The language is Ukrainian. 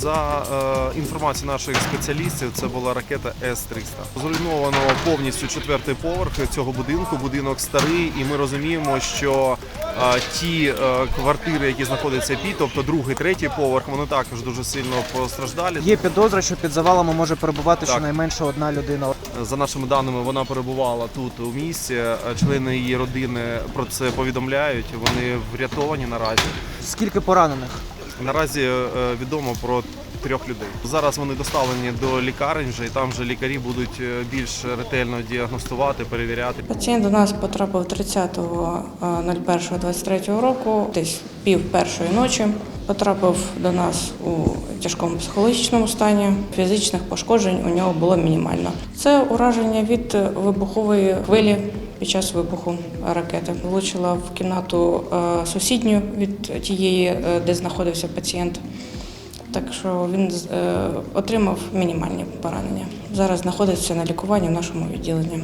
За е, інформацією наших спеціалістів, це була ракета С-300. Зруйновано повністю четвертий поверх цього будинку. Будинок старий, і ми розуміємо, що е, ті е, квартири, які знаходяться під, тобто другий, третій поверх, вони також дуже сильно постраждалі. Є підозра, що під завалами може перебувати Так. щонайменше одна людина. За нашими даними, вона перебувала тут у місті. Члени її родини про це повідомляють. Вони врятовані наразі. Скільки поранених? Наразі е, відомо про трьох людей. Зараз вони доставлені до лікарень вже і там вже лікарі будуть е, більш ретельно діагностувати, перевіряти. Пацієнт до нас потрапив 30.01.23 року, десь пів першої ночі. Потрапив до нас у тяжкому психологічному стані. Фізичних пошкоджень у нього було мінімально. Це ураження від вибухової хвилі під час вибуху ракети. Влучила в кімнату е, сусідню від тієї, е, де знаходився пацієнт. Так що він е, отримав мінімальні поранення. Зараз знаходиться на лікуванні в нашому відділенні.